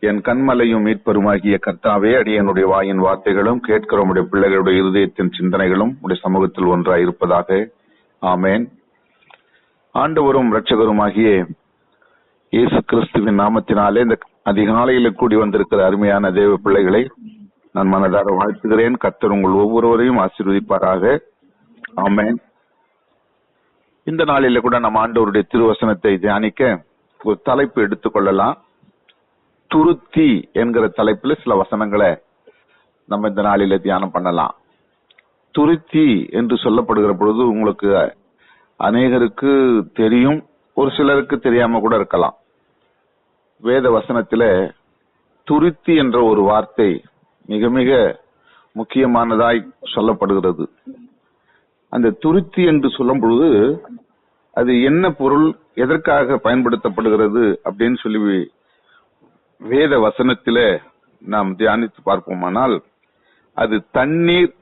என் கண்மலையும் மீட்பருமாகிய கர்த்தாவே அடியனுடைய வாயின் வார்த்தைகளும் கேட்கிற உடைய பிள்ளைகளுடைய இருதயத்தின் சிந்தனைகளும் உடைய சமூகத்தில் ஒன்றாய் இருப்பதாக ஆமேன். ஆண்டவரும் இரட்சகருமாகிய இயேசு கிறிஸ்துவின் நாமத்தினாலே இந்த அதிகாலையில கூடி வந்திருக்கிற அருமையான தேவ பிள்ளைகளை நான் மனதார வாழ்த்துகிறேன். கர்த்தர் உங்கள் ஒவ்வொருவரையும் ஆசீர்வதிப்பாராக. ஆமேன். இந்த நாளில கூட நம்ம ஆண்டவருடைய திருவசனத்தை தியானிக்க ஒரு தலைப்பு எடுத்துக்கொள்ளலாம். துருத்தி என்கிற தலைப்புல சில வசனங்களை நம்ம இந்த நாளில தியானம் பண்ணலாம். துருத்தி என்று சொல்லப்படுகிற பொழுது உங்களுக்கு அநேகருக்கு தெரியும் ஒரு சிலருக்கு தெரியாம கூட இருக்கலாம். வேத வசனத்துல துருத்தி என்ற ஒரு வார்த்தை மிக மிக முக்கியமானதாய் சொல்லப்படுகிறது. அந்த துருத்தி என்று சொல்லும் பொழுது அது என்ன பொருள் எதற்காக பயன்படுத்தப்படுகிறது அப்படின்னு சொல்லி வேத வசனத்தில நாம் தியானித்து பார்ப்போமானால் அது தண்ணீர்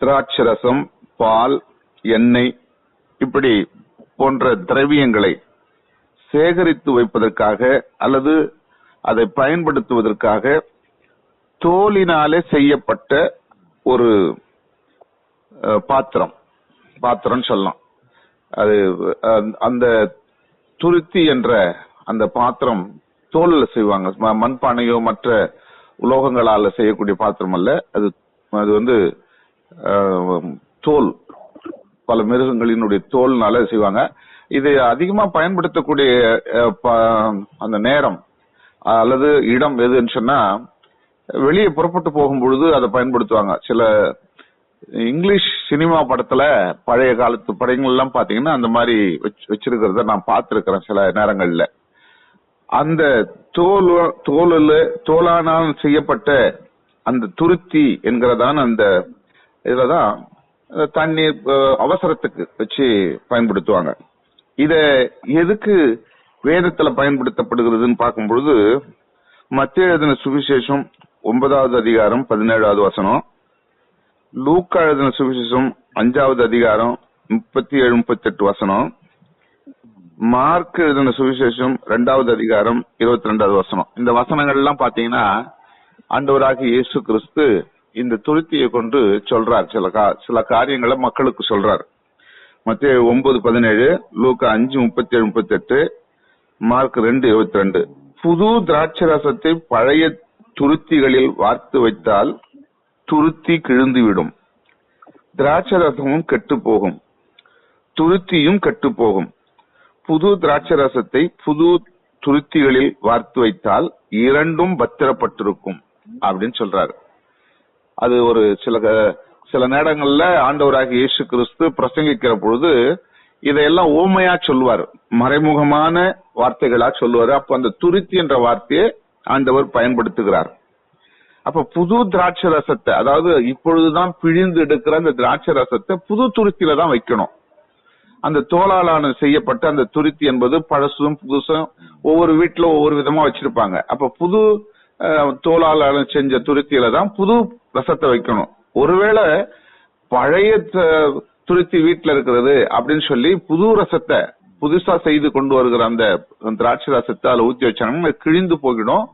திராட்சரசம் பால் எண்ணெய் இப்படி போன்ற திரவியங்களை சேகரித்து வைப்பதற்காக அல்லது அதை பயன்படுத்துவதற்காக தோலினாலே செய்யப்பட்ட ஒரு பாத்திரம். பாத்திரம் சொல்லலாம். அது அந்த துருத்தி என்ற அந்த பாத்திரம் தோல்ல செய்வாங்க. மண்பானையோ மற்ற உலோகங்களால செய்யக்கூடிய பாத்திரம் அல்ல. அது அது வந்து தோல். பல மிருகங்களினுடைய தோல்னால செய்வாங்க. இது அதிகமா பயன்படுத்தக்கூடிய அந்த நேரம் அல்லது இடம் எதுன்னு சொன்னா வெளியே புறப்பட்டு போகும் பொழுது அதை பயன்படுத்துவாங்க. சில இங்கிலீஷ் சினிமா படத்துல பழைய காலத்து படங்கள்லாம் பாத்தீங்கன்னா அந்த மாதிரி வச்சிருக்கிறத நான் பார்த்திருக்கிறேன் சில நேரங்கள்ல. அந்த தோல் தோலில் தோலானால் செய்யப்பட்ட அந்த துருத்தி என்கிறதான அந்த இதுலதான் தண்ணீர் அவசரத்துக்கு வச்சு பயன்படுத்துவாங்க. இத எதுக்கு வேதத்துல பயன்படுத்தப்படுகிறதுன்னு பார்க்கும் பொழுது மத்திய எழுதின சுவிசேஷம் ஒன்பதாவது அதிகாரம் பதினேழாவது வசனம் லூக்கா எழுதின சுவிசேஷம் அஞ்சாவது அதிகாரம் முப்பத்தி ஏழு முப்பத்தி எட்டு வசனம் மார்க் எழுதின சுவிசேஷம் ரெண்டாவது அதிகாரம் இருபத்தி ரெண்டாவது வசனம். இந்த வசனங்கள் எல்லாம் பாத்தீங்கன்னா ஆண்டவராக இயேசு கிறிஸ்து இந்த துருத்தியை கொண்டு சொல்றார். சில சில காரியங்களை மக்களுக்கு சொல்றார். மத்திய ஒன்பது பதினேழு லூக்கா அஞ்சு முப்பத்தி ஏழு முப்பத்தி எட்டு மார்க் ரெண்டு இருபத்தி ரெண்டு புது திராட்சரசத்தை பழைய துருத்திகளில் வார்த்து வைத்தால் துருத்தி கிழிந்துவிடும். திராட்சரசமும் கெட்டு போகும் துருத்தியும் கெட்டு போகும் புது திராட்சை ரசத்தை புது துருத்திகளில் வார்த்து வைத்தால் இரண்டும் பத்திரப்பட்டிருக்கும் அப்படின்னு சொல்றாரு. அது ஒரு சில சில நேரங்கள்ல ஆண்டவராக இயேசு கிறிஸ்து பிரசங்கிக்கிற பொழுது இதையெல்லாம் ஓமையா சொல்லுவார். மறைமுகமான வார்த்தைகளா சொல்லுவார். அப்ப அந்த துருத்தி என்ற வார்த்தையை ஆண்டவர் பயன்படுத்துகிறார். அப்ப புது திராட்சை ரசத்தை அதாவது இப்பொழுதுதான் பிழிந்து எடுக்கிற அந்த திராட்சை ரசத்தை புது துருத்தியில தான் வைக்கணும். அந்த தோலாலான செய்யப்பட்ட அந்த துருத்தி என்பது பழசும் புதுசும் ஒவ்வொரு வீட்டுல ஒவ்வொரு விதமா வச்சிருப்பாங்க. அப்ப புது தோலாலான செஞ்ச துருத்தியில தான் புது ரசத்தை வைக்கணும். ஒருவேளை பழைய துருத்தி வீட்டுல இருக்கிறது அப்படின்னு சொல்லி புது ரசத்தை புதுசா செய்து கொண்டு வருகிற அந்த திராட்சை ரசத்தை அதுல ஊத்தி வச்சாங்கன்னா கிழிந்து போயிடும்.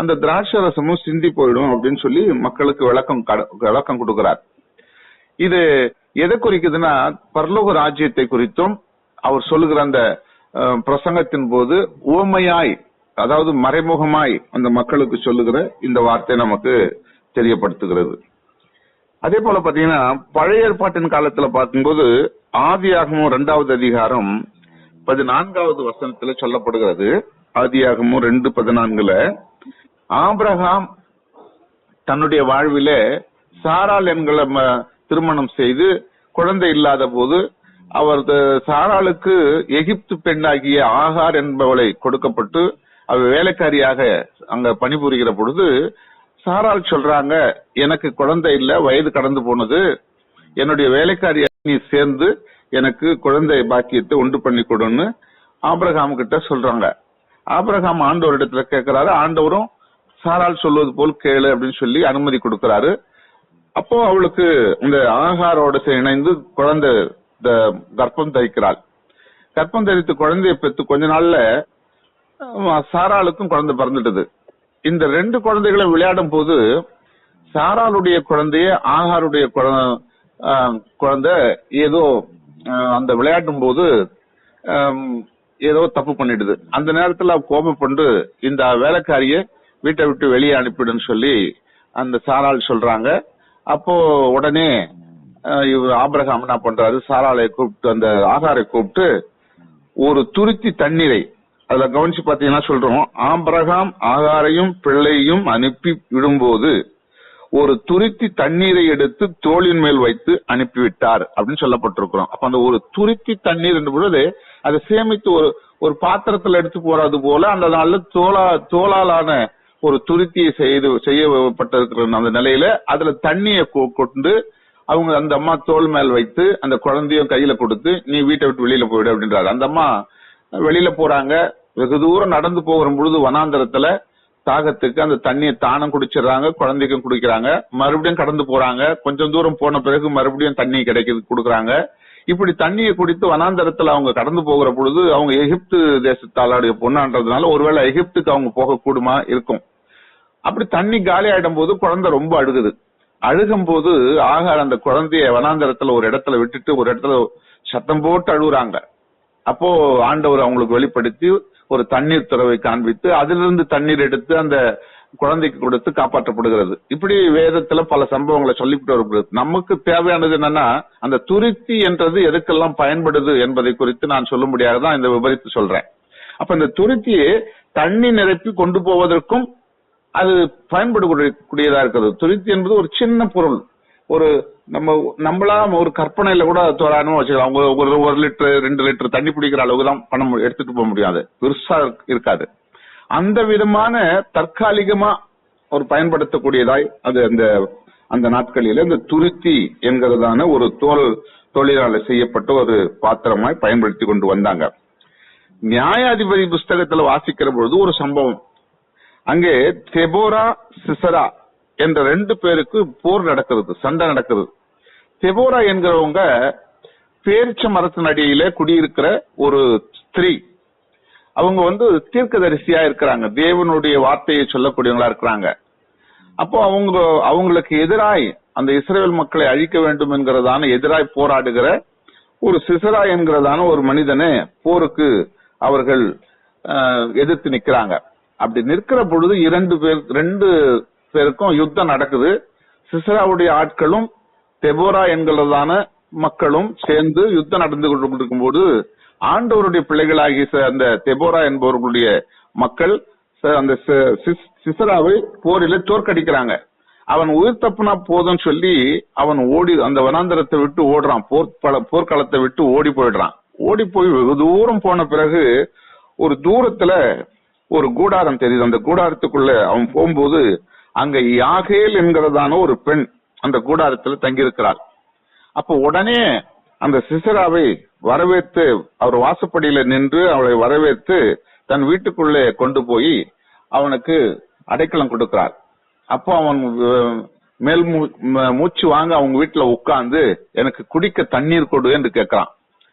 அந்த திராட்சை ரசமும் சிந்தி போயிடும் அப்படின்னு சொல்லி மக்களுக்கு விளக்கம் விளக்கம் கொடுக்கிறார். இது எதை குறிக்குதுன்னா பரலோக ராஜ்யத்தை குறித்தும் அவர் சொல்லுகிற அந்த பிரசங்கத்தின் போது ஓமையாய் அதாவது மறைமுகமாய் அந்த மக்களுக்கு சொல்லுகிற இந்த வார்த்தை நமக்கு தெரியப்படுத்துகிறது. அதே போல பாத்தீங்கன்னா பழைய ஏற்பாட்டின் காலத்துல பார்க்கும்போது ஆதியாகமும் ரெண்டாவது அதிகாரம் பதினான்காவது வசனத்துல சொல்லப்படுகிறது. ஆதியாகமும் ரெண்டு பதினான்குல ஆபிரகாம் தன்னுடைய வாழ்வில சாரால் என்கிற திருமணம் செய்து குழந்தை இல்லாத போது அவர் சாராளுக்கு எகிப்து பெண்ணாகிய ஆகார் என்பவளை கொடுக்கப்பட்டு அவ வேலைக்காரியாக அங்க பணிபுரிகிற பொழுது சாரால் சொல்றாங்க எனக்கு குழந்தை இல்ல வயது கடந்து போனது. என்னுடைய வேலைக்காரிய நீ சேர்ந்து எனக்கு குழந்தை பாக்கியத்தை உண்டு பண்ணி கொடுன்னு ஆபிரகாம் கிட்ட சொல்றாங்க. ஆபிரகாம் ஆண்டவர் இடத்துல கேட்கிறாரு ஆண்டவரும் சாரால் சொல்வது போல் கேளு அப்படின்னு சொல்லி அனுமதி கொடுக்கிறாரு. அப்போ அவளுக்கு இந்த ஆகாரோட இணைந்து குழந்தை இந்த கர்ப்பம் தரிக்கிறாள். கர்ப்பம் தரித்து குழந்தையை பெற்று கொஞ்ச நாள்ல சாராளுக்கும் குழந்தை பிறந்துட்டது. இந்த ரெண்டு குழந்தைகளும் விளையாடும் போது சாராளுடைய குழந்தைய ஆகாருடைய குழந்தை ஏதோ அந்த விளையாடும் போது ஏதோ தப்பு பண்ணிடுது. அந்த நேரத்துல கோபப்பண்டு இந்த வேலைக்காரிய வீட்டை விட்டு வெளியே அனுப்பிடுன்னு சொல்லி அந்த சாராள் சொல்றாங்க. அப்போ உடனே இவர் ஆபிரகாம் என்ன பண்றாரு? சாராலையை கூப்பிட்டு அந்த ஆகாரை கூப்பிட்டு ஒரு துருத்தி தண்ணீரை அதுல கவனிச்சு பாத்தீங்கன்னா சொல்றோம் ஆபிரகாம் ஆகாரையும் பிள்ளையும் அனுப்பி விடும்போது ஒரு துருத்தி தண்ணீரை எடுத்து தோளின் மேல் வைத்து அனுப்பிவிட்டார் அப்படின்னு சொல்லப்பட்டிருக்கிறோம். அப்ப அந்த ஒரு துருத்தி தண்ணீர் என்ற பொழுது அதை சேமித்து ஒரு ஒரு பாத்திரத்துல எடுத்து போறது போல அந்த நாள்ல தோலா தோளாலான ஒரு துருத்தியை செய்து செய்யப்பட்டிருக்கிற அந்த நிலையில அதுல தண்ணியை கொ- கொண்டு அவங்க அந்த அம்மா தோல் மேல் வைத்து அந்த குழந்தையும் கையில கொடுத்து நீ வீட்டை விட்டு வெளியில போயிடு அப்படின்றாரு அந்த அம்மா வெளியில போறாங்க. வெகு தூரம் நடந்து போகிற பொழுது வனாந்தரத்துல தாகத்துக்கு அந்த தண்ணியை தானம் குடிச்சிடுறாங்க குழந்தைக்கும் குடிக்கிறாங்க. மறுபடியும் கடந்து போறாங்க. கொஞ்சம் தூரம் போன பிறகு மறுபடியும் தண்ணி கிடைக்கிறது கொடுக்குறாங்க. இப்படி தண்ணியை குடித்து வனாந்தரத்துல அவங்க கடந்து போகிற பொழுது அவங்க எகிப்து தேசத்தாளுடைய பொண்ணான்றதுனால ஒருவேளை எகிப்துக்கு அவங்க போகக்கூடுமா இருக்கும். அப்படி தண்ணி காலி ஆயிடும் போது குழந்தை ரொம்ப அழுகுது. அழுகும் போது ஆக அந்த குழந்தைய வனாந்தரத்துல ஒரு இடத்துல விட்டுட்டு ஒரு இடத்துல சத்தம் போட்டு அழுகுறாங்க. அப்போ ஆண்டவர் அவங்களுக்கு வெளிப்படுத்தி ஒரு தண்ணீர் துறவை காண்பித்து அதிலிருந்து தண்ணீர் எடுத்து அந்த குழந்தைக்கு கொடுத்து காப்பாற்றப்படுகிறது. இப்படி வேதத்துல பல சம்பவங்களை சொல்லிவிட்டு வருகிறது நமக்கு தேவையானது என்னன்னா அந்த துருத்தி என்றது எதுக்கெல்லாம் பயன்படுது என்பதை குறித்து நான் சொல்லும்படியாக தான் இந்த விபரித்து சொல்றேன். அப்ப இந்த துருத்தியை தண்ணி நிரப்பி கொண்டு போவதற்கும் அது பயன்படக்கூடியதா இருக்கிறது. துருத்தி என்பது ஒரு சின்ன பொருள். ஒரு நம்ம நம்மளா ஒரு கற்பனையில கூட தோராயமா வச்சுக்கலாம். ஒரு ஒரு லிட்டர் ரெண்டு லிட்டர் தண்ணி பிடிக்கிற அளவுக்கு தான் பணம் எடுத்துட்டு போக முடியாது. பெருசா இருக்காது. அந்த விதமான தற்காலிகமா ஒரு பயன்படுத்தக்கூடியதாய் அது அந்த அந்த நாட்களில இந்த துருத்தி என்கிறதான ஒரு தோல் தொழிலாளர் செய்யப்பட்ட ஒரு பாத்திரமாய் பயன்படுத்தி கொண்டு வந்தாங்க. நியாயாதிபதி புஸ்தகத்துல வாசிக்கிற பொழுது ஒரு சம்பவம். அங்கே தெபோரா சிசரா என்ற ரெண்டு பேருக்கு போர் நடக்கிறது சண்டை நடக்கிறது. தெபோரா என்கிறவங்க பேரிச்ச மரத்தின் அடியில குடியிருக்கிற ஒரு ஸ்திரீ அவங்க வந்து தீர்க்கதரிசியா இருக்கிறாங்க. தேவனுடைய வார்த்தையை சொல்லக்கூடியவங்களா இருக்கிறாங்க. அப்போ அவங்க அவங்களுக்கு எதிராய் அந்த இஸ்ரேல் மக்களை அழிக்க வேண்டும் என்கிறதான எதிராய் போராடுகிற ஒரு சிசரா என்கிறதான ஒரு மனிதனை போருக்கு அவர்கள் எதிர்த்து நிக்கிறாங்க அப்படி நிற்கிற பொழுது இரண்டு பேர் ரெண்டு பேருக்கும் யுத்தம் நடக்குது. சிசராவுடைய ஆட்களும் தெபோரா என்கிறதான மக்களும் சேர்ந்து யுத்தம் நடந்து கொண்டிருக்கும் போது ஆண்டவருடைய பிள்ளைகளாகி அந்த தெபோரா என்பவர்களுடைய மக்கள் அந்த சிஸ்- சிசராவை போரில தோற்கடிக்கிறாங்க. அவன் உயிர் தப்புனா போதும்னு சொல்லி அவன் ஓடி அந்த வனாந்தரத்தை விட்டு ஓடுறான். போர் பல- போர்க்களத்தை விட்டு ஓடி போயிடுறான். ஓடி போய் வெகு தூரம் போன பிறகு ஒரு தூரத்துல ஒரு கூடாரம் தெரியுது. அந்த கூடாரத்துக்குள்ள அவன் போகும்போது அங்க யாகேல் என்கிறதான ஒரு பெண் அந்த கூடாரத்துல தங்கியிருக்கிறாள். அப்ப உடனே அந்த சிசராவை வரவேற்று அவர் வாசப்படியில நின்று அவளை வரவேற்று தன் வீட்டுக்குள்ளே கொண்டு போய் அவனுக்கு அடைக்கலம் கொடுக்கிறார். அப்போ அவன் மேல் மூ- மூச்சு வாங்க அவங்க வீட்டுல உட்கார்ந்து எனக்கு குடிக்க தண்ணீர் கொடு என்று கேட்கிறான்.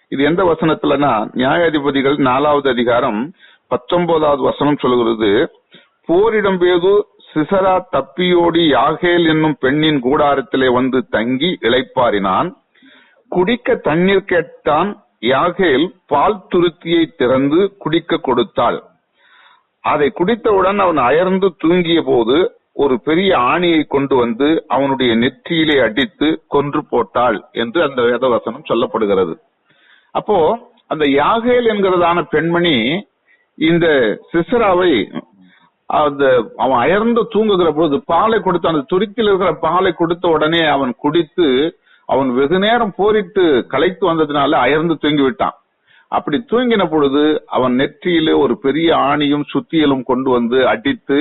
இது எந்த வசனத்துலனா நியாயாதிபதிகள் நாலாவது அதிகாரம் பத்தொன்பதாவது வசனம் சொல்கிறது போரிடம் பேது சிசரா தப்பியோடி யாகேல் என்னும் பெண்ணின் கூடாரத்திலே வந்து தங்கி இழைப்பாரினான் குடிக்க தண்ணீர் கேட்டான். யாகேல் பால் துருத்தியை திறந்து குடிக்க கொடுத்தாள். அதை குடித்தவுடன் அவன் அயர்ந்து தூங்கிய போது ஒரு பெரிய ஆணியை கொண்டு வந்து அவனுடைய நெற்றியிலே அடித்து கொன்று போட்டாள் என்று அந்த வேதவசனம் சொல்லப்படுகிறது. அப்போ அந்த யாகேல் என்கிறதான பெண்மணி இந்த சிசராவை அந்த அவன் அயர்ந்து தூங்குகிற பொழுது பாலை கொடுத்து அந்த துருத்தியில் இருக்கிற பாலை கொடுத்த உடனே அவன் குடித்து அவன் வெகு நேரம் போரிட்டு களைத்து வந்ததுனால அயர்ந்து தூங்கி விட்டான் அப்படி தூங்கின பொழுது அவன் நெற்றியிலே ஒரு பெரிய ஆணியும் சுத்தியலும் கொண்டு வந்து அடித்து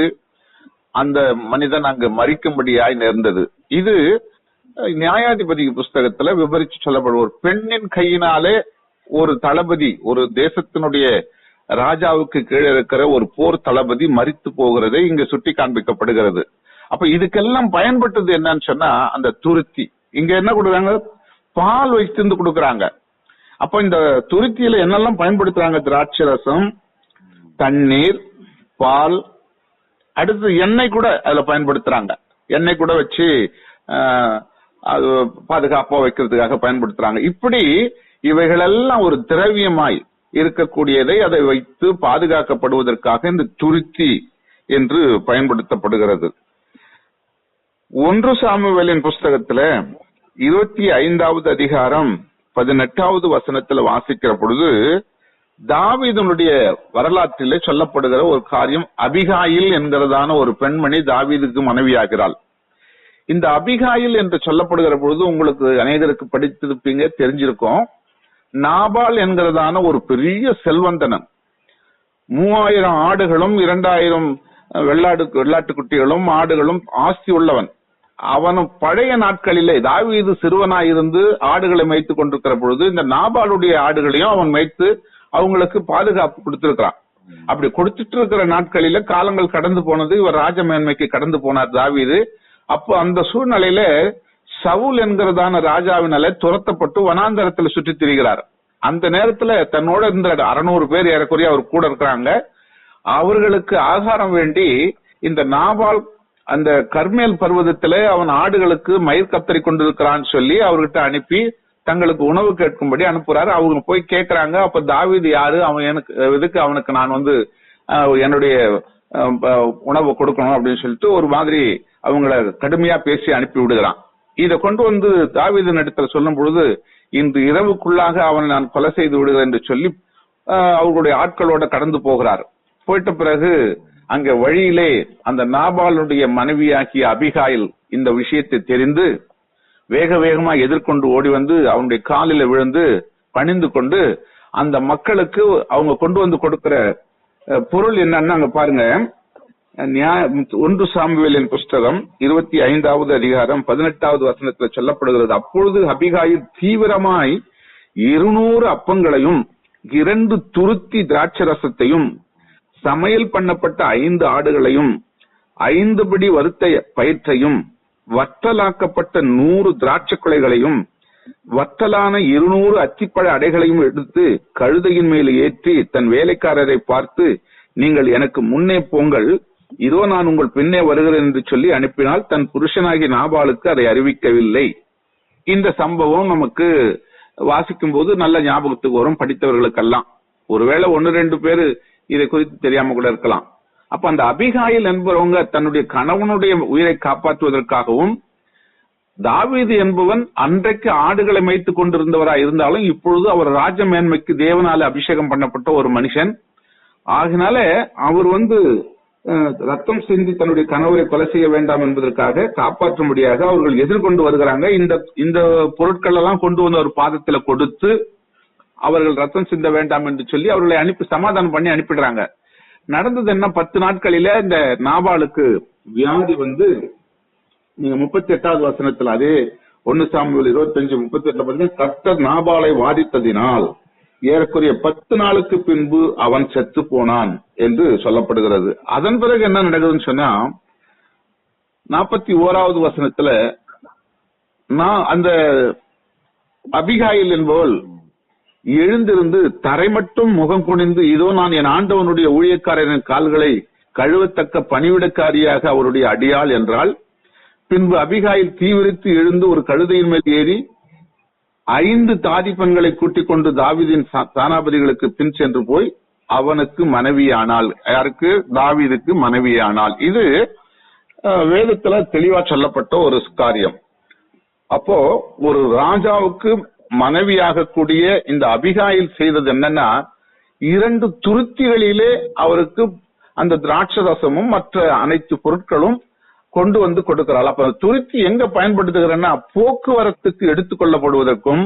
அந்த மனிதன் அங்கு மறிக்கும்படியாய் நேர்ந்தது. இது நியாயாதிபதி புஸ்தகத்துல விவரிச்சு சொல்லப்படும். ஒரு பெண்ணின் கையினாலே ஒரு தளபதி ஒரு தேசத்தினுடைய ராஜாவுக்கு கீழே இருக்கிற ஒரு போர் தளபதி மறித்து போகிறதை இங்க சுட்டி காண்பிக்கப்படுகிறது அப்ப இதுக்கெல்லாம் பயன்பட்டது என்னன்னு சொன்னா அந்த துருத்தி. இங்க என்ன கொடுக்குறாங்க? பால் வைத்து கொடுக்குறாங்க. அப்ப இந்த துருத்தியில என்னெல்லாம் பயன்படுத்துறாங்க திராட்சை ரசம் தண்ணீர் பால் அடுத்து எண்ணெய் கூட அதுல பயன்படுத்துறாங்க. எண்ணெய் கூட வச்சு ஆஹ், அது பாதுகாப்பா வைக்கிறதுக்காக பயன்படுத்துறாங்க. இப்படி இவைகளெல்லாம் ஒரு திரவியமாய் இருக்கக்கூடியதை அதை வைத்து பாதுகாக்கப்படுவதற்காக இந்த துருத்தி என்று பயன்படுத்தப்படுகிறது. ஒன்று சாமுவேலின் புஸ்தகத்துல இருபத்தி ஐந்தாவது அதிகாரம் பதினெட்டாவது வசனத்துல வாசிக்கிற பொழுது தாவீதனுடைய வரலாற்றிலே சொல்லப்படுகிற ஒரு காரியம் அபிகாயில் என்கிறதான ஒரு பெண்மணி தாவீதுக்கு மனைவியாகிறாள். இந்த அபிகாயில் என்று சொல்லப்படுகிற பொழுது உங்களுக்கு அநேகருக்கு படித்திருப்பீங்க தெரிஞ்சிருக்கும். நாபால் என்கிறதான ஒரு பெரிய செல்வந்தனன். மூவாயிரம் ஆடுகளும் இரண்டாயிரம் வெள்ளாடு வெள்ளாட்டு குட்டிகளும் ஆடுகளும் ஆஸ்தி உள்ளவன். அவனும் பழைய நாட்களிலே தாவீது சிறுவனாயிருந்து ஆடுகளை மேய்த்து கொண்டிருக்கிற பொழுது இந்த நாபாலுடைய ஆடுகளையும் அவன் மேய்த்து அவங்களுக்கு பாதுகாப்பு கொடுத்திருக்கிறான். அப்படி கொடுத்துட்டு இருக்கிற நாட்களில காலங்கள் கடந்து போனது இவர் ராஜமேன்மைக்கு கடந்து போனார் தாவீது. அப்போ அந்த சூழ்நிலையில சவுல் என்கிறதான ராஜாவினால துரத்தப்பட்டு வனாந்தரத்துல சுற்றித் திரிகிறார். அந்த நேரத்துல தன்னோட இருந்த அறுநூறு பேர் ஏறக்குறைய அவர் கூட இருக்கிறாங்க. அவர்களுக்கு ஆகாரம் வேண்டி இந்த நாபால் அந்த கர்மேல் பர்வதத்திலே அவன் ஆடுகளுக்கு மயிர் கத்தரி கொண்டிருக்கிறான்னு சொல்லி அவர்கிட்ட அனுப்பி தங்களுக்கு உணவு கேட்கும்படி அனுப்புறாரு. அவங்க போய் கேட்கறாங்க. அப்ப தாவீது யாரு? அவன் எனக்கு இதுக்கு அவனுக்கு நான் வந்து என்னுடைய உணவு கொடுக்கணும் அப்படின்னு சொல்லிட்டு ஒரு மாதிரி அவங்கள கடுமையா பேசி அனுப்பி விடுகிறான். இதை கொண்டு வந்து தாவீது இடத்துல சொல்லும் பொழுது இன்று இரவுக்குள்ளாக அவனை நான் கொலை செய்து விடுகிறேன் என்று சொல்லி அவர்களுடைய ஆட்களோட கடந்து போகிறார். போயிட்ட பிறகு அங்க வழியிலே அந்த நாபாலுடைய மனைவியாகிய அபிகாயில் இந்த விஷயத்தை தெரிந்து வேக வேகமா எதிர்கொண்டு ஓடி வந்து அவனுடைய காலில விழுந்து பணிந்து கொண்டு அந்த மக்களுக்கு அவங்க கொண்டு வந்து கொடுக்கிற பொருள் என்னன்னு அங்க பாருங்க. ஒன்று சாமுவேலின் புஸ்தகம் இருபத்தி ஐந்தாவது அதிகாரம் பதினெட்டாவது வசனத்துல சொல்லப்படுகிறது. அப்பொழுது அபிகாயில் தீவிரமாய் இருநூறு அப்பங்களையும் இரண்டு துருத்தி திராட்சரசத்தையும் சமையல் பண்ணப்பட்ட ஐந்து ஆடுகளையும் ஐந்து படி வறுத்த பயிற்றையும் வற்றலாக்கப்பட்ட நூறு திராட்சை குலைகளையும் வற்றலான இருநூறு அத்திப்பழ அடைகளையும் எடுத்து கழுதையின் மேல் ஏற்றி தன் வேலைக்காரரை பார்த்து நீங்கள் எனக்கு முன்னே போங்கள். இதோ நான் உங்கள் பின்னே வருகிறேன் என்று சொல்லி அனுப்பினால் தன் புருஷனாகிய நாபாலுக்கு அதை அறிவிக்கவில்லை. இந்த சம்பவம் நமக்கு வாசிக்கும் போது நல்ல ஞாபகத்துக்கு வரும் படித்தவர்களுக்கெல்லாம். ஒருவேளை ஒன்னு ரெண்டு பேரு இதை குறித்து தெரியாம கூட இருக்கலாம். அப்ப அந்த அபிகாயில் என்பவங்க தன்னுடைய கணவனுடைய உயிரை காப்பாற்றுவதற்காகவும் தாவீது என்பவன் அன்றைக்கு ஆடுகளை மேய்த்துக் கொண்டிருந்தவராய் இருந்தாலும் இப்பொழுது அவர் ராஜ மேன்மைக்கு தேவனால அபிஷேகம் பண்ணப்பட்ட ஒரு மனுஷன். ஆகினால அவர் வந்து ரத்தம் சிந்தி தன்னுடைய கணவரை கொலை செய்ய வேண்டாம் என்பதற்காக காப்பாற்றும்படியாக அவர்கள் எதிர்கொண்டு வருகிறாங்க. இந்த இந்த பொருட்கள் எல்லாம் கொண்டு வந்து ஒரு பாதத்துல கொடுத்து அவர்கள் ரத்தம் சிந்த வேண்டாம் என்று சொல்லி அவர்களை அனுப்பி சமாதானம் பண்ணி அனுப்பிடுறாங்க. நடந்தது என்ன? பத்து நாட்களில இந்த நாபாலுக்கு வியாதி வந்து நீங்க முப்பத்தி எட்டாவது வசனத்துல அதே ஒன்னு இருபத்தி இருபத்தஞ்சு முப்பத்தி எட்டுல பாத்தீங்கன்னா கர்த்தர் நாபாலை வாதித்ததினால் ஏறக்குறைய பத்து நாளுக்கு பின்பு அவன் செத்து போனான் என்று சொல்லப்படுகிறது. அதன் பிறகு என்ன நடக்குதுன்னு சொன்னா நாற்பத்தி ஓராவது வசனத்துல நான் அந்த அபிகாயில் என்பவள் எழுந்திருந்து தரை மட்டும் முகம் குனிந்து இதோ நான் என் ஆண்டவனுடைய ஊழியக்காரரின் கால்களை கழுவத்தக்க பணிவிடக்காரியாக அவருடைய அடியாள் என்றால் பின்பு அபிகாயில் தீவிரித்து எழுந்து ஒரு கழுதையின் மேல் ஏறி ஐந்து தாதி பெண்களை கூட்டிக் கொண்டு தாவீதின் சா- சானாபதிகளுக்கு பின் சென்று போய் அவனுக்கு மனைவியானாள். யாருக்கு? தாவிதுக்கு மனைவியானாள். இது வேதத்துல தெளிவா சொல்லப்பட்ட ஒரு காரியம். அப்போ ஒரு ராஜாவுக்கு மனைவியாகக்கூடிய இந்த அபிகாயில் செய்தது என்னன்னா இரண்டு துருத்திகளிலே அவருக்கு அந்த திராட்ச ரசமும் மற்ற அனைத்து பொருட்களும் கொண்டு வந்து கொடுக்கிறாள். அப்ப துருத்தி எங்க பயன்படுத்துகிறேன்னா போக்குவரத்துக்கு எடுத்துக்கொள்ளப்படுவதற்கும்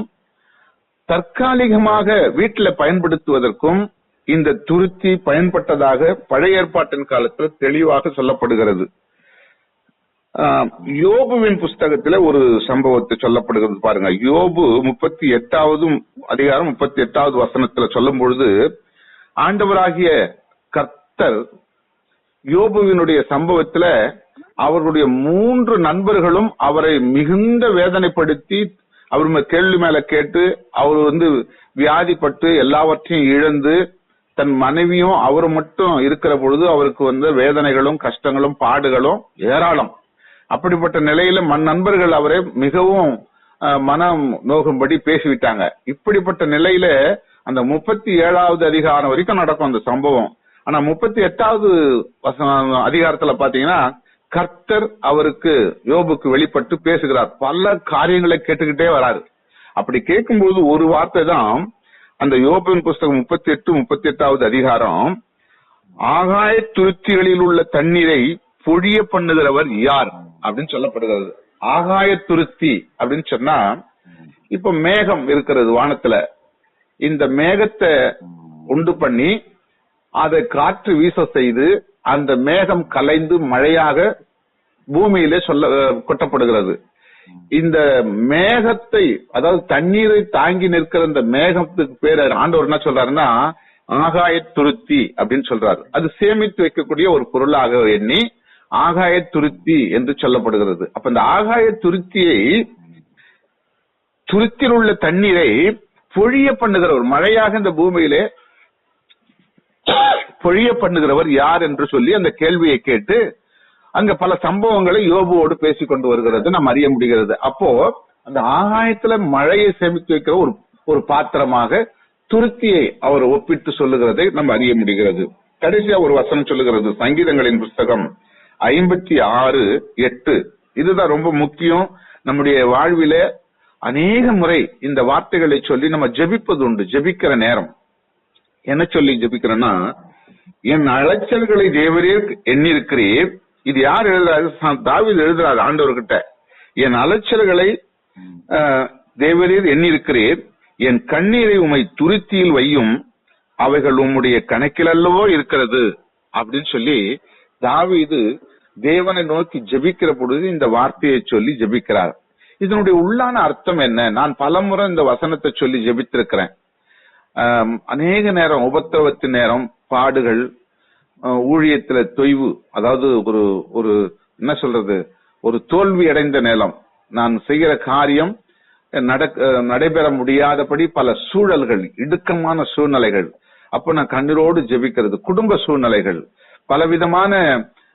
தற்காலிகமாக வீட்டில் பயன்படுத்துவதற்கும் இந்த துருத்தி பயன்பட்டதாக பழைய ஏற்பாட்டின் காலத்தில் தெளிவாக சொல்லப்படுகிறது. யோபுவின் புஸ்தகத்துல ஒரு சம்பவத்தை சொல்லப்படுகிறது பாருங்க. யோபு முப்பத்தி எட்டாவது அதிகாரம் முப்பத்தி எட்டாவது வசனத்துல சொல்லும் பொழுது ஆண்டவராகிய கர்த்தர் யோபுவினுடைய சம்பவத்துல அவர்களுடைய மூன்று நண்பர்களும் அவரை மிகுந்த வேதனைப்படுத்தி அவர் கேள்வி மேல கேட்டு அவர் வந்து வியாதிப்பட்டு எல்லாவற்றையும் இழந்து தன் மனைவியும் அவர் மட்டும் இருக்கிற பொழுது அவருக்கு வந்து வேதனைகளும் கஷ்டங்களும் பாடுகளும் ஏராளம். அப்படிப்பட்ட நிலையில மண் நண்பர்கள் அவரை மிகவும் மனம் நோகும்படி பேசிவிட்டாங்க. இப்படிப்பட்ட நிலையில அந்த முப்பத்தி ஏழாவது அதிகாரம் வரைக்கும் நடக்கும் அந்த சம்பவம். ஆனா முப்பத்தி எட்டாவது அதிகாரத்துல பாத்தீங்கன்னா கர்த்தர் அவருக்கு யோபுக்கு வெளிப்பட்டு பேசுகிறார். பல காரியங்களை கேட்டுக்கிட்டே வராரு. அப்படி கேட்கும்போது ஒரு வார்த்தை தான் அந்த யோபின் புஸ்தகம் முப்பத்தி எட்டு முப்பத்தி எட்டாவது அதிகாரம் ஆகாய துருத்திகளில் உள்ள தண்ணீரை பொழிய பண்ணுகிறவர் யார்? அப்படின்னு சொல்லப்படுகிறது. ஆகாய துருத்தி அப்படின்னு சொன்னா இப்ப மேகம் இருக்கிறது வானத்துல. இந்த மேகத்தை உண்டு பண்ணி அதை காற்று வீச செய்து அந்த மேகம் கலைந்து மழையாக பூமியிலே சொல்ல கொட்டப்படுகிறது. இந்த மேகத்தை அதாவது தண்ணீரை தாங்கி நிற்கிற இந்த மேகத்துக்கு பேர் ஆண்டவர் என்ன சொல்றாருன்னா ஆகாய துருத்தி அப்படின்னு சொல்றாரு. அது சேமித்து வைக்கக்கூடிய ஒரு பொருளாக எண்ணி ஆகாய துருத்தி என்று சொல்லப்படுகிறது. அப்ப இந்த ஆகாய துருத்தியை துருத்தியில் உள்ள தண்ணீரை பொழிய பண்ணுகிறவர் மழையாக இந்த பூமியிலே பொழிய பண்ணுகிறவர் யார் என்று சொல்லி அந்த கேள்வியை கேட்டு அங்க பல சம்பவங்களை யோபுவோடு பேசிக் கொண்டு வருகிறது. நாம் அறிய முடிகிறது. அப்போ அந்த ஆகாயத்துல மழையை சேமித்து வைக்கிற ஒரு ஒரு பாத்திரமாக துருத்தியை அவர் ஒப்பிட்டு சொல்லுகிறதை நம்ம அறிய முடிகிறது. கடைசியா ஒரு வசனம் சொல்லுகிறது. சங்கீதங்களின் புஸ்தகம் ஐம்பத்தி ஆறு எட்டு. இதுதான் ரொம்ப முக்கியம். நம்முடைய வாழ்வில அநேக முறை இந்த வார்த்தைகளை சொல்லி நம்ம ஜெபிப்பது உண்டு. ஜெபிக்கிற நேரம். என்ன சொல்லி ஜெபிக்கிறேன்னா என் அலைச்சல்களை தேவரே எண்ணிருக்கிறீர் இது யார் எழுதுறாரு? தாவி எழுதுறாரு ஆண்டவர்கிட்ட. என் அலைச்சல்களை தேவரீர் எண்ணிருக்கிறீர் என் கண்ணீரை உமை துருத்தியில் வையும். அவைகள் உம்முடைய கணக்கில் அல்லவோ இருக்கிறது. அப்படின்னு சொல்லி தாவீது தேவனை நோக்கி ஜெபிக்கிற பொழுது இந்த வார்த்தையை சொல்லி ஜெபிக்கிறார். இதனுடைய உள்ளான அர்த்தம் என்ன? நான் பலமுறை இந்த வசனத்தை சொல்லி ஜெபித்திருக்கிறேன். அநேக நேரம் உபத்திரவத்து நேரம் பாடுகள் ஊழியத்துல தொய்வு அதாவது ஒரு ஒரு என்ன சொல்றது ஒரு தோல்வி அடைந்த நேரம். நான் செய்கிற காரியம் நடக்க நடைபெற முடியாதபடி பல சூழல்கள் இடுக்கமான சூழ்நிலைகள். அப்ப நான் கண்ணீரோடு ஜெபிக்கிறது குடும்ப சூழ்நிலைகள். பலவிதமான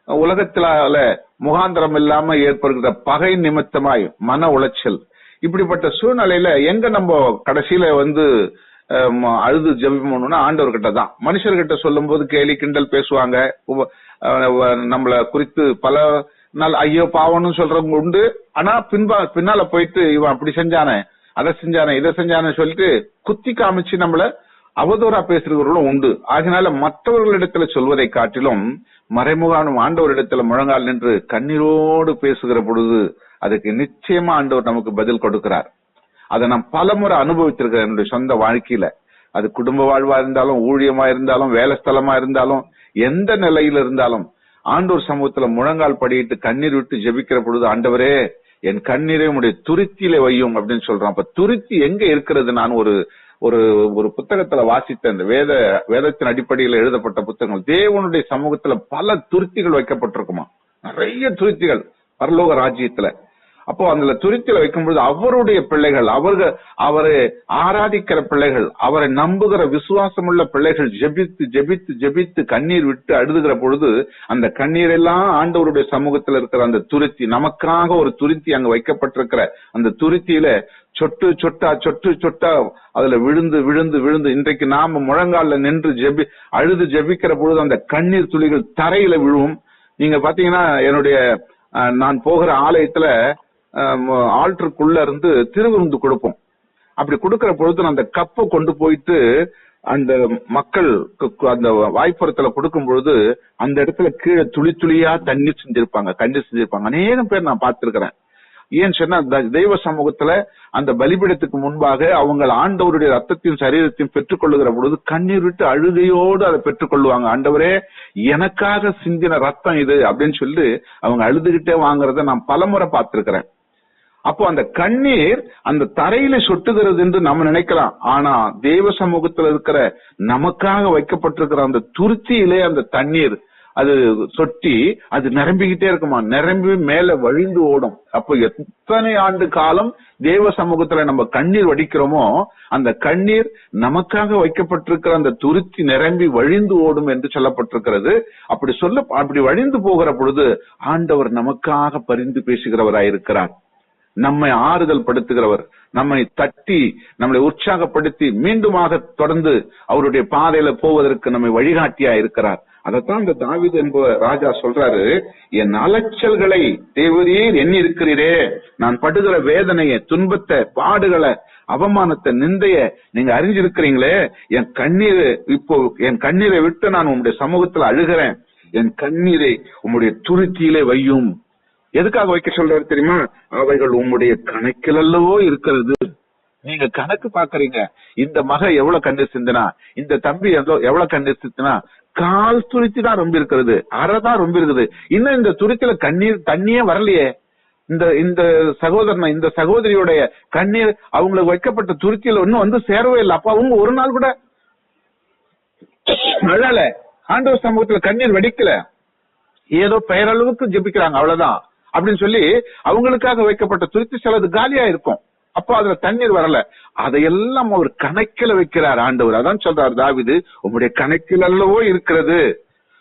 உலகத்திலால முகாந்திரம் இல்லாம ஏற்படுகிற பகை நிமித்தமாய் மன உளைச்சல். இப்படிப்பட்ட சூழ்நிலையில எங்க நம்ம கடைசியில வந்து அழுது அழுது பண்ணணும்னா ஆண்டவர்கிட்ட தான். மனுஷர்கிட்ட சொல்லும் போது கேலி கிண்டல் பேசுவாங்க. நம்மள குறித்து பல நாள் ஐயோ பாவம்னு சொல்றவங்க உண்டு. ஆனா பின்பா பின்னால போயிட்டு இவன் அப்படி செஞ்சானே அதை செஞ்சானே இதை செஞ்சானே சொல்லிட்டு குத்தி காமிச்சு நம்மள அவதூறா பேசுறவர்களும் உண்டு. ஆகினால மற்றவர்களிடத்துல சொல்வதை காட்டிலும் மறைமுகானும் ஆண்டவரிடத்துல முழங்கால் நின்று கண்ணீரோடு பேசுகிற பொழுது அதுக்கு நிச்சயமா ஆண்டவர் நமக்கு பதில் கொடுக்கிறார். அதை நான் பலமுறை அனுபவித்திருக்கிறேன் என்னுடைய சொந்த வாழ்க்கையில. அது குடும்ப வாழ்வா இருந்தாலும் ஊழியமா இருந்தாலும் வேலை ஸ்தலமா இருந்தாலும் எந்த நிலையில இருந்தாலும் ஆண்டோர் சமூகத்துல முழங்கால் படியிட்டு கண்ணீர் விட்டு ஜெபிக்கிற பொழுது ஆண்டவரே என் கண்ணீரை உடைய துருத்தியில வையும் அப்படின்னு சொல்றான். அப்ப துருத்தி எங்க இருக்கிறது? நான் ஒரு ஒரு ஒரு புத்தகத்துல வாசித்த அந்த வேத வேதத்தின் அடிப்படையில் எழுதப்பட்ட புத்தகங்கள் தேவனுடைய சமூகத்துல பல துருத்திகள் வைக்கப்பட்டிருக்குமா? நிறைய துருத்திகள் பரலோக ராஜ்யத்துல. அப்போ அதுல துருத்தில வைக்கும்பொழுது அவருடைய பிள்ளைகள் அவர்கள் அவரை ஆராதிக்கிற பிள்ளைகள் அவரை நம்புகிற விசுவாசமுள்ள பிள்ளைகள் ஜெபித்து ஜெபித்து ஜெபித்து கண்ணீர் விட்டு அழுதுகிற பொழுது அந்த கண்ணீர் எல்லாம் ஆண்டவருடைய சமூகத்தில் இருக்கிற அந்த துருத்தி நமக்காக ஒரு துருத்தி அங்க வைக்கப்பட்டிருக்கிற அந்த துருத்தியில சொட்டு சொட்டா சொட்டு சொட்டா அதுல விழுந்து விழுந்து விழுந்து இன்றைக்கு நாம முழங்கால நின்று ஜெபி அழுது ஜெபிக்கிற பொழுது அந்த கண்ணீர் துளிகள் தரையில விழுவும். நீங்க பாத்தீங்கன்னா என்னுடைய நான் போகிற ஆலயத்துல ஆல்டருக்குள்ள இருந்து திருவிருந்து கொடுப்போம். அப்படி கொடுக்கிற பொழுது நான் அந்த கப்பை கொண்டு போயிட்டு அந்த மக்கள் அந்த வாய்ப்புறத்துல கொடுக்கும் பொழுது அந்த இடத்துல கீழே துளி துளியா தண்ணீர் செஞ்சிருப்பாங்க கண்ணீர் செஞ்சிருப்பாங்க. அநேகம் பேர் நான் பார்த்திருக்கிறேன். ஏன்னு சொன்னா த- தெய்வ சமூகத்துல அந்த பலிபீடத்துக்கு முன்பாக அவங்க ஆண்டவருடைய ரத்தத்தையும் சரீரத்தையும் பெற்றுக்கொள்ளுகிற பொழுது கண்ணீர் விட்டு அழுகையோடு அதை பெற்றுக்கொள்வாங்க ஆண்டவரே எனக்காக சிந்தின ரத்தம் இது அப்படின்னு சொல்லி அவங்க அழுதுகிட்டே வாங்குறத நான் பலமுறை பார்த்திருக்கிறேன். அப்போ அந்த கண்ணீர் அந்த தரையில சொட்டுகிறது என்று நம்ம நினைக்கலாம். ஆனா தேவ சமூகத்துல இருக்கிற நமக்காக வைக்கப்பட்டிருக்கிற அந்த துருத்தியிலே அந்த தண்ணீர் அது சொட்டி அது நிரம்பிக்கிட்டே இருக்குமா? நிரம்பி மேல வழிந்து ஓடும். அப்போ எத்தனை ஆண்டு காலம் தேவ சமூகத்துல நம்ம கண்ணீர் வடிக்கிறோமோ அந்த கண்ணீர் நமக்காக வைக்கப்பட்டிருக்கிற அந்த துருத்தி நிரம்பி வழிந்து ஓடும் என்று சொல்லப்பட்டிருக்கிறது. அப்படி சொல்ல அப்படி வழிந்து போகிற பொழுது ஆண்டவர் நமக்காக பரிந்து பேசுகிறவராயிருக்கிறார். நம்மை ஆறுதல் படுத்துகிறவர் நம்மை தட்டி நம்மளை உற்சாகப்படுத்தி மீண்டுமாக தொடர்ந்து அவருடைய பாதையில போவதற்கு நம்மை வழிகாட்டியா இருக்கிறார். அதைத்தான் இந்த தாவீது என்ப ராஜா சொல்றாரு என் அலைச்சல்களை தேவரீர் எண்ணி இருக்கிறீரே நான் படுகிற வேதனையை துன்பத்தை பாடுகளை அவமானத்தை நிந்தைய நீங்க அறிஞ்சிருக்கிறீங்களே. என் கண்ணீர் இப்போ என் கண்ணீரை விட்டு நான் உங்களுடைய சமூகத்துல அழுகிறேன். என் கண்ணீரை உங்களுடைய துருத்தியிலே வையும். எதுக்காக வைக்க சொல்றாரு தெரியுமா? அவைகள் உங்களுடைய கணக்கில் அல்லவோ இருக்கிறது. நீங்க கணக்கு பாக்குறீங்க இந்த மக எவ்வளவு கண்ணீர் சிந்தினா? இந்த தம்பி எவ்வளவு எவ்வளவு கண்ணீர் சிந்தினா? கால் துருத்தி தான் ரொம்ப இருக்கிறது. அரை தான் ரொம்ப இருக்குது. இன்னும் இந்த துருத்தில கண்ணீர் தண்ணியே வரலையே. இந்த இந்த சகோதரன் இந்த சகோதரியுடைய கண்ணீர் அவங்களுக்கு வைக்கப்பட்ட துருத்தியில இன்னும் வந்து சேரவே இல்லை. அப்ப அவங்க ஒரு நாள் கூட அழல. ஆண்டவர் சமூகத்துல கண்ணீர் வெடிக்கல. ஏதோ பெயரளவுக்கு ஜெபிக்கிறாங்க. அவ்வளவுதான். அப்படின்னு சொல்லி அவங்களுக்காக வைக்கப்பட்ட துருத்தி சிலது காலியா இருக்கும். அப்போ அதுல தண்ணீர் வரல. அதையெல்லாம் அவர் கணக்கில் வைக்கிறார் ஆண்டவர். அதான் சொல்றார் தாவிது உங்களுடைய கணக்கில் அல்லவோ இருக்கிறது.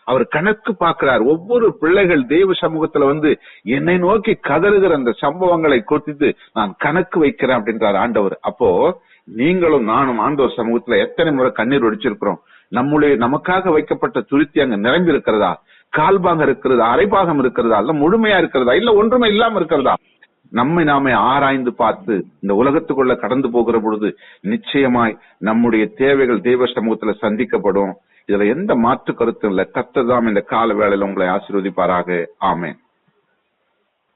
அவர் கணக்கு பார்க்கிறார். ஒவ்வொரு பிள்ளைகள் தெய்வ சமூகத்துல வந்து என்னை நோக்கி கதறுகிற அந்த சம்பவங்களை குறித்து நான் கணக்கு வைக்கிறேன் அப்படின்றார் ஆண்டவர். அப்போ நீங்களும் நானும் ஆண்டவர் சமூகத்துல எத்தனை முறை கண்ணீர் ஒடிச்சிருக்கிறோம். நம்முடைய நமக்காக வைக்கப்பட்ட துருத்தி அங்க நிரம்பி இருக்கிறதா கால்பாகம் இருக்கிறதா அரைபாகம் இருக்கிறதா இல்ல முழுமையா இருக்கிறதா இல்ல ஒன்றுமே இல்லாம இருக்கிறதா? நம்மை நாமே ஆராய்ந்து பார்த்து இந்த உலகத்துக்குள்ள கடந்து போகிற பொழுது நிச்சயமாய் நம்முடைய தேவைகள் தெய்வ சமூகத்துல சந்திக்கப்படும். இதுல எந்த மாற்று கருத்தும் இல்ல. கத்ததாம் இந்த கால வேளையில உங்களை ஆசீர்வதிப்பாராக. ஆமேன்.